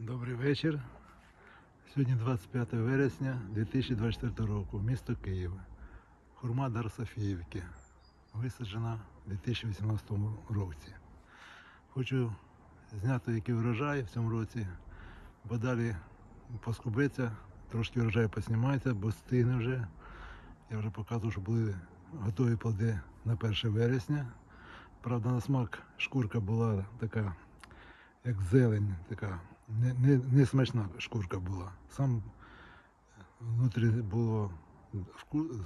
Добрий вечір. Сьогодні 25 вересня 2024 року, місто Київ. Хурма Дар. Висаджена у 2018 році. Хочу зняти, який врожай в цьому році, бо далі поскубиться, трошки врожай поснімається, бо стигне вже. Я вже показував, що були готові плоди на 1 вересня. Правда, на смак шкурка була така, як зелень, така не, не, смачна шкурка була. Сам внутрі було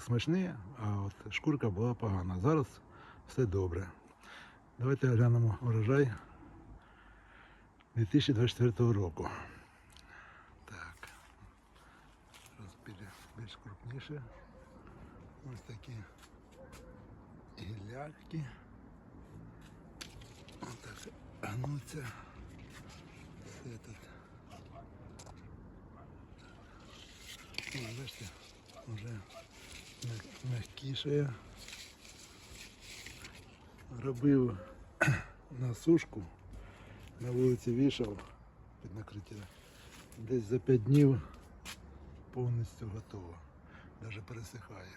смачне, а от шкурка була погана. Зараз все добре. Давайте глянемо урожай 2024 року. Так. Зараз більш, крупніше. Ось такі гілляки. Отак гнуться. Тут. О, бачите, вже м'я- Робив на сушку, на вулиці вішав під накриття. Десь за 5 днів повністю готово. Навіть пересихає.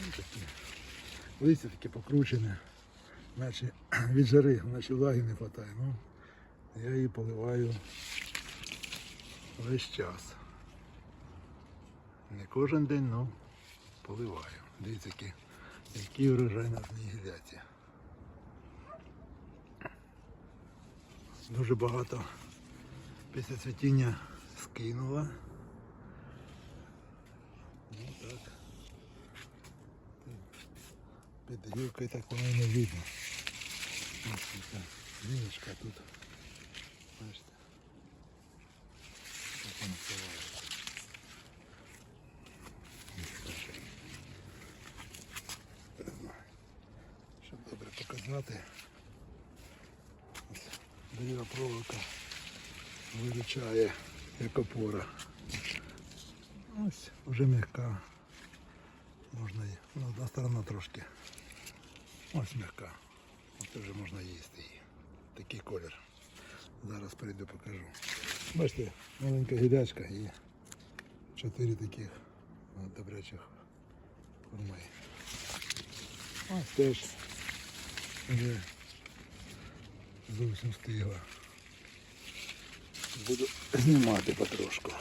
Ось такі. Листя таке покручене, наче від жари, наче влаги не вистачає. Ну, я її поливаю весь час. Не кожен день, але поливаю. Дивіться, який, який урожай на одній гіляці. Дуже багато після цвітіння скинула. Ну так. Під гілкою так воно не видно. Ось така ліночка тут. Бачите. Як воно впливає. Не знаю. Щоб добре показати. Ось Дерева проволока виручає як опора. Ось вже м'яка. Можна її. Ну, одна сторона трошки. Ось м'яка. Оце вже можна їсти її. Такий колір. Зараз прийду покажу. Бачите, маленька гілячка і чотири таких добрячих хурми. Ось теж вже зовсім стигла. Буду знімати потрошку.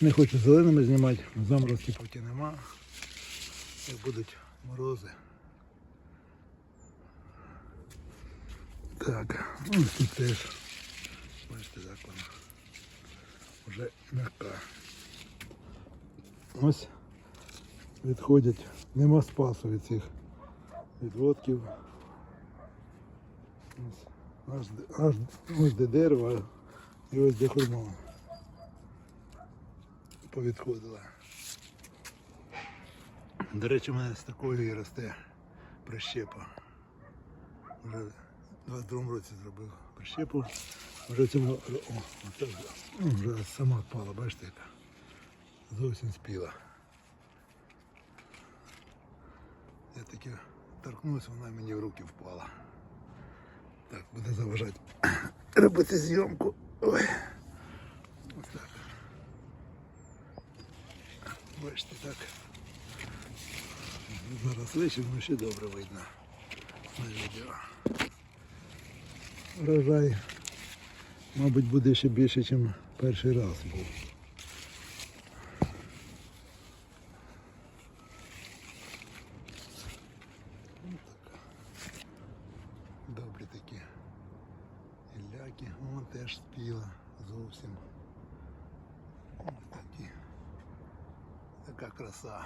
Не хочу зеленими знімати, заморозки поки нема. Як будуть морози. Так, ну ось тут теж. Бачите, як вона вже м'яка. Ось відходять, нема спасу від цих відводків. Ось, аж, аж ось де дерево і ось де хурма повідходила. До речі, у мене з такої росте прищепа. Вже в 22 році зробив прищепу. Вже в цьому о, оце вже, ну, вже сама впала, бачите, яка зовсім спіла. Я таки торкнувся, вона мені в руки впала. Так, буде заважати робити зйомку. Ой. Ось так. Бачите, так. Зараз вечір, ну ще добре видно на відео. Врожай, мабуть, буде ще більше, ніж перший раз був. Ну, так. Добрі такі гілляки. Вон теж спіла зовсім. Ось такі. Така краса.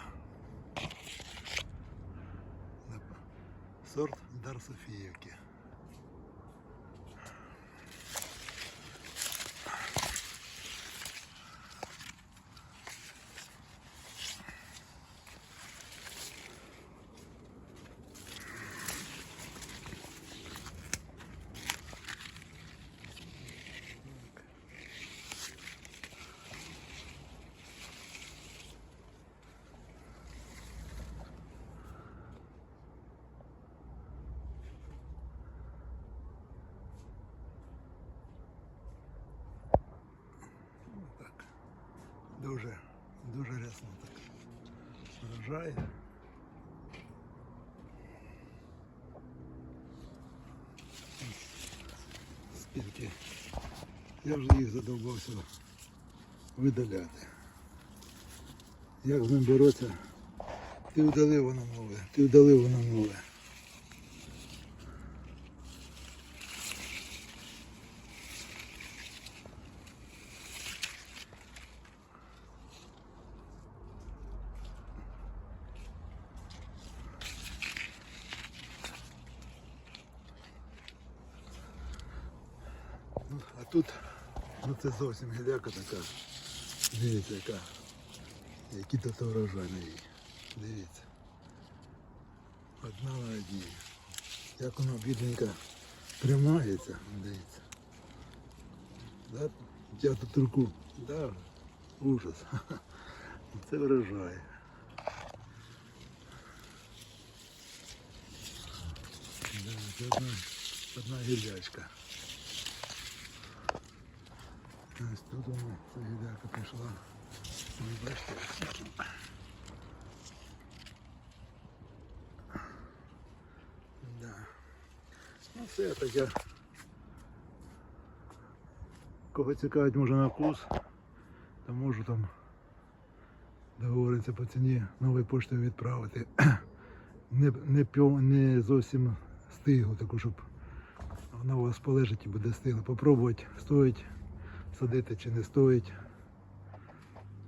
Сорт Дар Софіївки. Дуже, дуже рясно так вражає. Спілки. Я вже їх задовбався видаляти. Як з ним боротися? Ти вдалив воно нове, ти вдалив воно нове. Тут, ну це зовсім гіляка така. Дивіться, яка. Які тут урожай на її. Дивіться. Одна на одній. Як воно бідненько тримається, дивіться. Да? Я тут руку. Да, ужас. Це вражає. Да, одна, одна гілячка. Ось тут вона, ця гіляка пішла. Ви бачите, скільки. Да. Ну все таке. Кого цікавить може на вкус, то можу там договоритися по ціні нової поштою відправити. Не, не, не зовсім стигло, таку, щоб вона у вас полежить і буде стигло. Попробувати, стоїть садити чи не стоїть.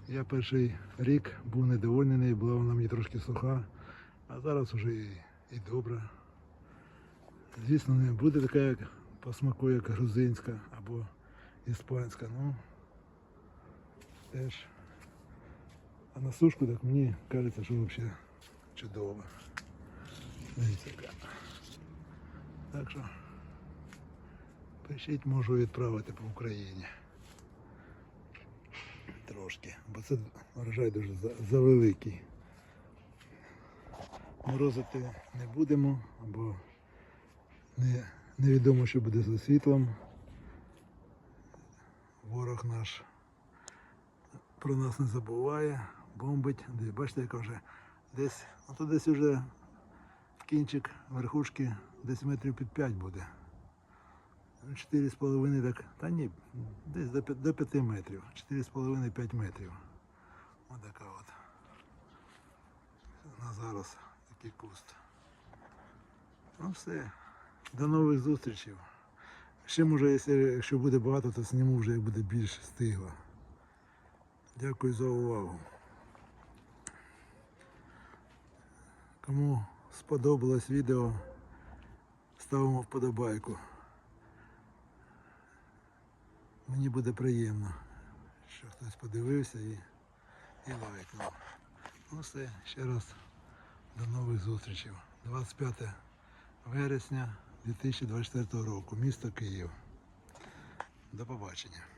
Я перший рік був недовольний була вона мені трошки суха, а зараз вже і, і добра. Звісно, не буде така, як по смаку, як грузинська або іспанська, ну теж. А на сушку так мені кажеться, що взагалі чудово. Так що пишіть, можу відправити по Україні. Трошки, бо це врожай дуже за- завеликий. Морозити не будемо, бо не, невідомо, що буде за світлом. Ворог наш про нас не забуває, бомбить. Бачите, яка вже десь, а то десь вже кінчик верхушки десь метрів під 5 буде. Ну, Чотири з половиною так, та ні, десь до, п'я- до 5 метрів. 4,5-5 метрів. Ось така от. На зараз такий куст. Ну все. До нових зустрічей. Ще може, якщо, буде багато, то зніму вже як буде більш стигло. Дякую за увагу. Кому сподобалось відео, ставимо вподобайку. Мені буде приємно, що хтось подивився і, і лайкнув. Ну все, ще раз до нових зустрічей. 25 вересня 2024 року, місто Київ. До побачення.